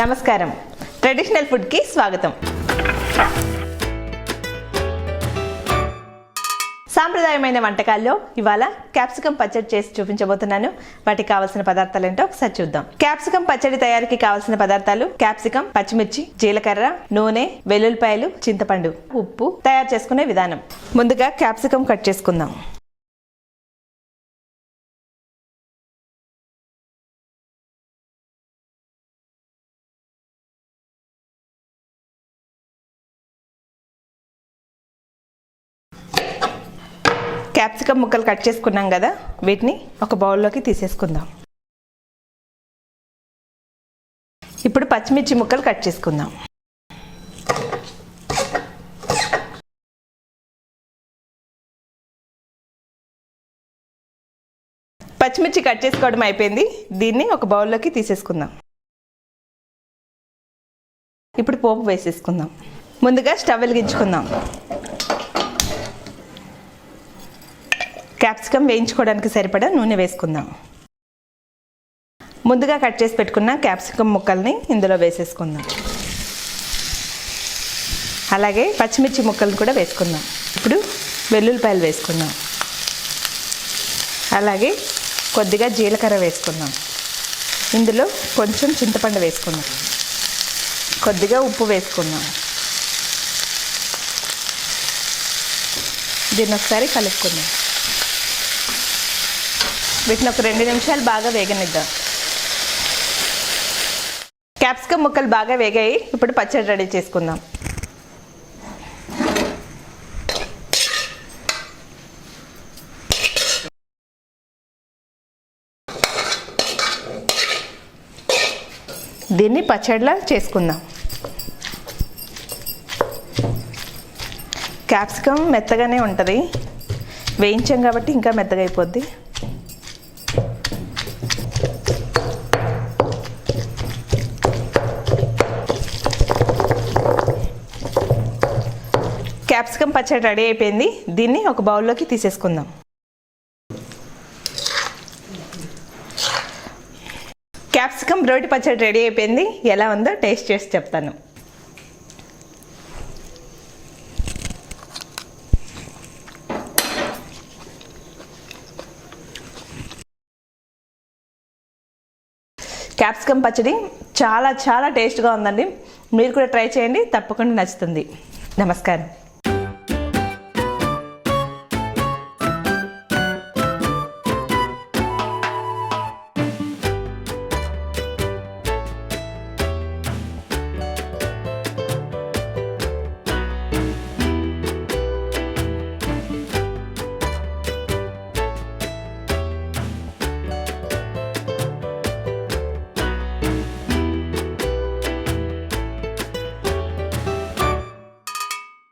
నమస్కారం. ట్రెడిషనల్ ఫుడ్కి స్వాగతం. సాంప్రదాయమైన వంటకాల్లో ఇవాళ క్యాప్సికం పచ్చడి చేసి చూపించబోతున్నాను. వాటికి కావాల్సిన పదార్థాలు ఏంటో ఒకసారి చూద్దాం. క్యాప్సికం పచ్చడి తయారీకి కావాల్సిన పదార్థాలు క్యాప్సికం పచ్చిమిర్చి జీలకర్ర నూనె వెల్లుల్లిపాయలు చింతపండు ఉప్పు తయారు చేసుకునే విధానం. ముందుగా క్యాప్సికం కట్ చేసుకుందాం. క్యాప్సికమ్ ముక్కలు కట్ చేసుకున్నాం కదా వీటిని ఒక బౌల్లోకి తీసేసుకుందాం. ఇప్పుడు పచ్చిమిర్చి ముక్కలు కట్ చేసుకుందాం. పచ్చిమిర్చి కట్ చేసుకోవడం అయిపోయింది దీన్ని ఒక బౌల్లోకి తీసేసుకుందాం. ఇప్పుడు పోపు వేసేసుకుందాం. ముందుగా స్టవ్ వెలిగించుకుందాం. క్యాప్సికమ్ వేయించుకోవడానికి సరిపడా నూనె వేసుకుందాం. ముందుగా కట్ చేసి పెట్టుకున్న క్యాప్సికమ్ ముక్కల్ని ఇందులో వేసేసుకుందాం. అలాగే పచ్చిమిర్చి ముక్కలను కూడా వేసుకుందాం. ఇప్పుడు వెల్లుల్లిపాయలు వేసుకుందాం. అలాగే కొద్దిగా జీలకర్ర వేసుకుందాం. ఇందులో కొంచెం చింతపండు వేసుకుందాం. కొద్దిగా ఉప్పు వేసుకుందాం. దీన్ని ఒకసారి కలుపుకుందాం. వీటిని ఒక రెండు నిమిషాలు బాగా వేగనిద్దాం. క్యాప్సికమ్ ముక్కలు బాగా వేగాయి. ఇప్పుడు పచ్చడి రెడీ చేసుకుందాం. దీన్ని పచ్చడిలా చేసుకుందాం. క్యాప్సికమ్ మెత్తగానే ఉంటుంది. వేయించాం కాబట్టి ఇంకా మెత్తగా అయిపోద్ది. క్యాప్సికమ్ పచ్చడి రెడీ అయిపోయింది. దీన్ని ఒక బౌల్లోకి తీసేసుకుందాం. క్యాప్సికమ్ రోటి పచ్చడి రెడీ అయిపోయింది. ఎలా ఉందో టేస్ట్ చేసి చెప్తాను. క్యాప్సికమ్ పచ్చడి చాలా చాలా టేస్ట్గా ఉందండి. మీరు కూడా ట్రై చేయండి. తప్పకుండా నచ్చుతుంది. నమస్కారం.